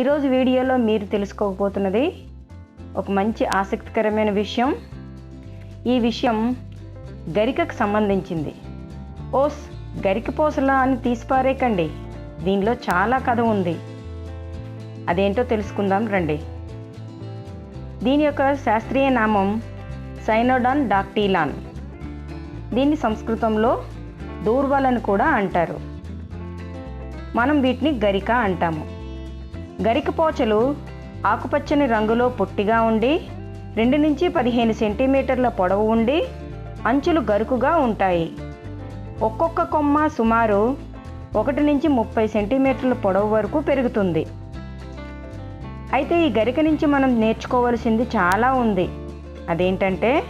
ఈరోజు వీడియోలో మీరు తెలుసుకోకపోతున్నది ఒక మంచి ఆసక్తికరమైన విషయం. ఈ విషయం గరికకు సంబంధించింది. ఓస్ గరిక పోసలా అని తీసిపారేకండి. దీనిలో చాలా కథ ఉంది. అదేంటో తెలుసుకుందాం రండి. దీని యొక్క శాస్త్రీయ నామం సైనోడాన్ డాక్టీలాన్. దీన్ని సంస్కృతంలో దూర్వాలని కూడా అంటారు. మనం వీటిని గరిక అంటాము. గరిక పోచలు ఆకుపచ్చని రంగులో పొట్టిగా ఉండి రెండు నుంచి పదిహేను సెంటీమీటర్ల పొడవు ఉండి అంచులు గరుకుగా ఉంటాయి. ఒక్కొక్క కొమ్మ సుమారు ఒకటి నుంచి ముప్పై సెంటీమీటర్ల పొడవు వరకు పెరుగుతుంది. అయితే ఈ గరిక నుంచి మనం నేర్చుకోవలసింది చాలా ఉంది. అదేంటంటే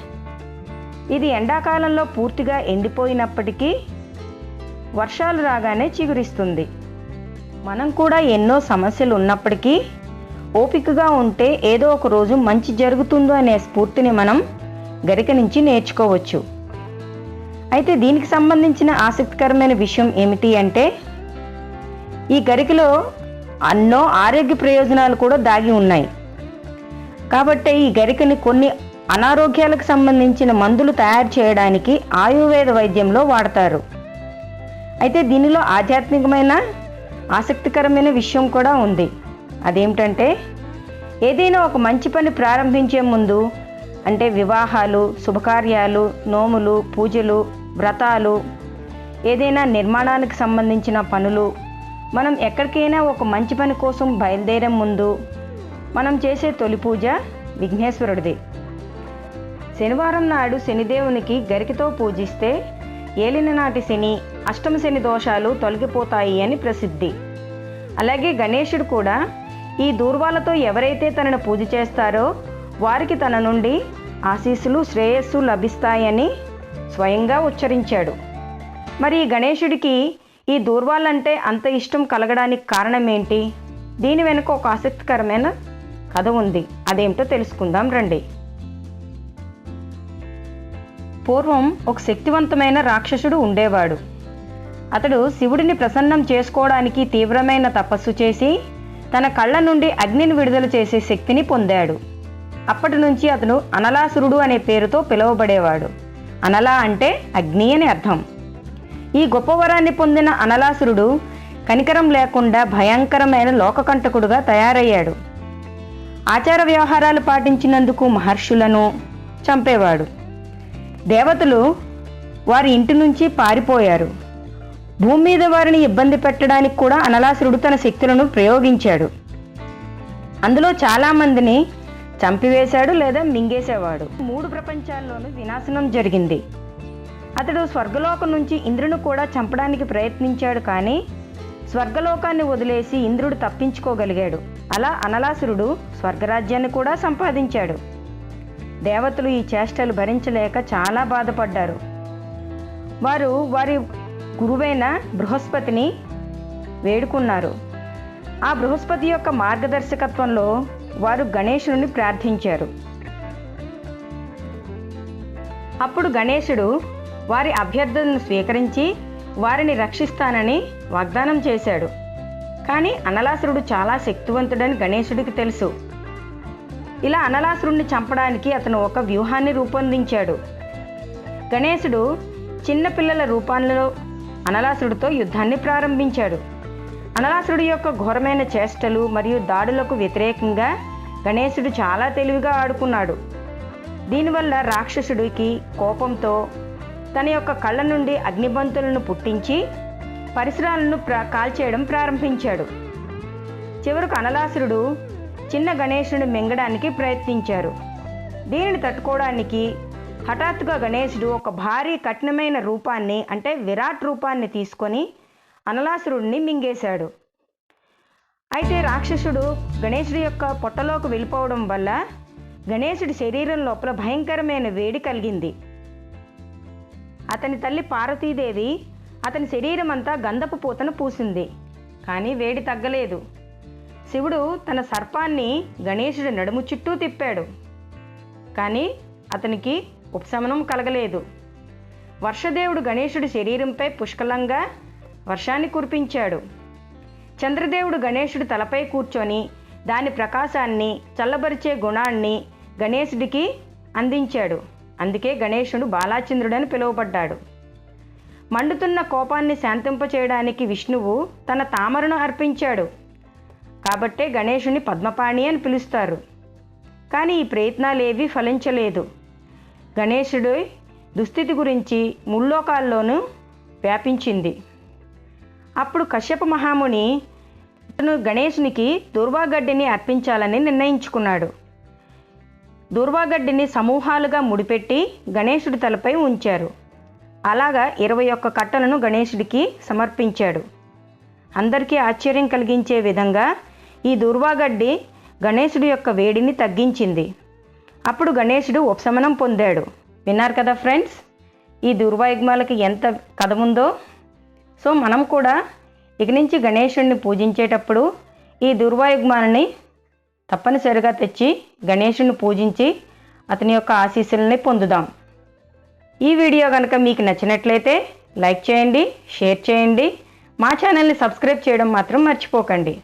ఇది ఎండాకాలంలో పూర్తిగా ఎండిపోయినప్పటికీ వర్షాలు రాగానే చిగురిస్తుంది. మనం కూడా ఎన్నో సమస్యలు ఉన్నప్పటికీ ఓపికగా ఉంటే ఏదో ఒక రోజు మంచి జరుగుతుందో అనే స్ఫూర్తిని మనం గరిక నుంచి నేర్చుకోవచ్చు. అయితే దీనికి సంబంధించిన ఆసక్తికరమైన విషయం ఏమిటి అంటే ఈ గరికలో అన్నో ఆరోగ్య ప్రయోజనాలు కూడా దాగి ఉన్నాయి. కాబట్టి ఈ గరికని కొన్ని అనారోగ్యాలకు సంబంధించిన మందులు తయారు చేయడానికి ఆయుర్వేద వైద్యంలో వాడతారు. అయితే దీనిలో ఆధ్యాత్మికమైన ఆసక్తికరమైన విషయం కూడా ఉంది. అదేమిటంటే ఏదైనా ఒక మంచి పని ప్రారంభించే ముందు అంటే వివాహాలు శుభకార్యాలు నోములు పూజలు వ్రతాలు ఏదైనా నిర్మాణానికి సంబంధించిన పనులు మనం ఎక్కడికైనా ఒక మంచి పని కోసం బయలుదేరే ముందు మనం చేసే తొలి పూజ విఘ్నేశ్వరుడిది. శనివారం నాడు శనిదేవునికి గరికతో పూజిస్తే ఏలిన నాటి శని అష్టమ శని దోషాలు తొలగిపోతాయి అని ప్రసిద్ధి. అలాగే గణేశుడు కూడా ఈ దూర్వాలతో ఎవరైతే తనను పూజ చేస్తారో వారికి తన నుండి ఆశీస్సులు శ్రేయస్సు లభిస్తాయని స్వయంగా ఉచ్చరించాడు. మరి గణేశుడికి ఈ దూర్వాలంటే అంత ఇష్టం కలగడానికి కారణం ఏంటి దీని వెనుక ఒక ఆసక్తికరమైన కథ ఉంది. అదేమిటో తెలుసుకుందాం రండి. పూర్వం ఒక శక్తివంతమైన రాక్షసుడు ఉండేవాడు. అతడు శివుడిని ప్రసన్నం చేసుకోవడానికి తీవ్రమైన తపస్సు చేసి తన కళ్ళ నుండి అగ్నిని విడుదల చేసే శక్తిని పొందాడు. అప్పటి నుంచి అతను అనలాసురుడు అనే పేరుతో పిలువబడేవాడు. అనలా అంటే అగ్ని అని అర్థం. ఈ గొప్ప వరాన్ని పొందిన అనలాసురుడు కనికరం లేకుండా భయంకరమైన లోకకంటకుడుగా తయారయ్యాడు. ఆచార వ్యవహారాలు పాటించినందుకు మహర్షులను చంపేవాడు. దేవతలు వారి ఇంటి నుంచి పారిపోయారు. భూమి మీద వారిని ఇబ్బంది పెట్టడానికి కూడా అనలాసురుడు తన శక్తులను ప్రయోగించాడు. అందులో చాలామందిని చంపివేశాడు లేదా మింగేసేవాడు. మూడు ప్రపంచాల్లోనూ వినాశనం జరిగింది. అతడు స్వర్గలోకం నుంచి ఇంద్రుని కూడా చంపడానికి ప్రయత్నించాడు కానీ స్వర్గలోకాన్ని వదిలేసి ఇంద్రుడు తప్పించుకోగలిగాడు. అలా అనలాసురుడు స్వర్గరాజ్యాన్ని కూడా సంపాదించాడు. దేవతలు ఈ చేష్టలు భరించలేక చాలా బాధపడ్డారు. వారు వారి గురువైన బృహస్పతిని వేడుకున్నారు. ఆ బృహస్పతి యొక్క మార్గదర్శకత్వంలో వారు గణేశుని ప్రార్థించారు. అప్పుడు గణేశుడు వారి అభ్యర్థనను స్వీకరించి వారిని రక్షిస్తానని వాగ్దానం చేశాడు. కానీ అనలాసురుడు చాలా శక్తివంతుడని గణేశుడికి తెలుసు. ఇలా అనలాసురుణ్ణి చంపడానికి అతను ఒక వ్యూహాన్ని రూపొందించాడు. గణేశుడు చిన్నపిల్లల రూపాలలో అనలాసురుడితో యుద్ధాన్ని ప్రారంభించాడు. అనలాసురుడి యొక్క ఘోరమైన చేష్టలు మరియు దాడులకు వ్యతిరేకంగా గణేశుడు చాలా తెలివిగా ఆడుకున్నాడు. దీనివల్ల రాక్షసుడికి కోపంతో తన యొక్క కళ్ళ నుండి అగ్నిబంతులను పుట్టించి పరిసరాలను ప్ర కాల్చేయడం ప్రారంభించాడు. చివరకు అనలాసురుడు చిన్న గణేశుడు మింగడానికి ప్రయత్నించారు. దీనిని తట్టుకోవడానికి హఠాత్తుగా గణేశుడు ఒక భారీ కఠినమైన రూపాన్ని అంటే విరాట్ రూపాన్ని తీసుకొని అనలాసురుడిని మింగేశాడు. అయితే రాక్షసుడు గణేశుడి యొక్క పొట్టలోకి వెళ్ళిపోవడం వల్ల గణేశుడి శరీరం లోపల భయంకరమైన వేడి కలిగింది. అతని తల్లి పార్వతీదేవి అతని శరీరం అంతా గంధపు పూతను పూసింది. కానీ వేడి తగ్గలేదు. శివుడు తన సర్పాన్ని గణేశుడి నడుము చుట్టూ తిప్పాడు. కానీ అతనికి ఉపశమనం కలగలేదు. వర్షదేవుడు గణేశుడి శరీరంపై పుష్కలంగా వర్షాన్ని కురిపించాడు. చంద్రదేవుడు గణేశుడి తలపై కూర్చొని దాని ప్రకాశాన్ని చల్లబరిచే గుణాన్ని గణేశుడికి అందించాడు. అందుకే గణేశుడు బాలాచంద్రుడని పిలువబడ్డాడు. మండుతున్న కోపాన్ని శాంతింపచేయడానికి విష్ణువు తన తామరను అర్పించాడు. కాబట్టే గణేషుని పద్మపాణి అని పిలుస్తారు. కానీ ఈ ప్రయత్నాలేవీ ఫలించలేదు. గణేశుడి దుస్థితి గురించి ముల్లోకాల్లోనూ వ్యాపించింది. అప్పుడు కశ్యప మహాముని అతను గణేశునికి దుర్వాగడ్డిని అర్పించాలని నిర్ణయించుకున్నాడు. దుర్వాగడ్డిని సమూహాలుగా ముడిపెట్టి గణేశుడి తలపై ఉంచారు. అలాగా ఇరవై ఒక్క కట్టలను గణేశుడికి సమర్పించాడు. అందరికీ ఆశ్చర్యం కలిగించే విధంగా ఈ దుర్వాగడ్డి గణేశుడి యొక్క వేడిని తగ్గించింది. అప్పుడు గణేశుడు ఉపశమనం పొందాడు. విన్నారు కదా ఫ్రెండ్స్? ఈ దుర్వాయుగ్మాలకి ఎంత కథ ఉందో? సో మనం కూడా ఇక నుంచి గణేశుడిని పూజించేటప్పుడు ఈ దుర్వాయుగ్మాలని తప్పనిసరిగా తెచ్చి గణేశుడిని పూజించి అతని యొక్క ఆశీస్సులని పొందుదాం. ఈ వీడియో కనుక మీకు నచ్చినట్లయితే లైక్ చేయండి షేర్ చేయండి. మా ఛానల్ని సబ్స్క్రైబ్ చేయడం మాత్రం మర్చిపోకండి.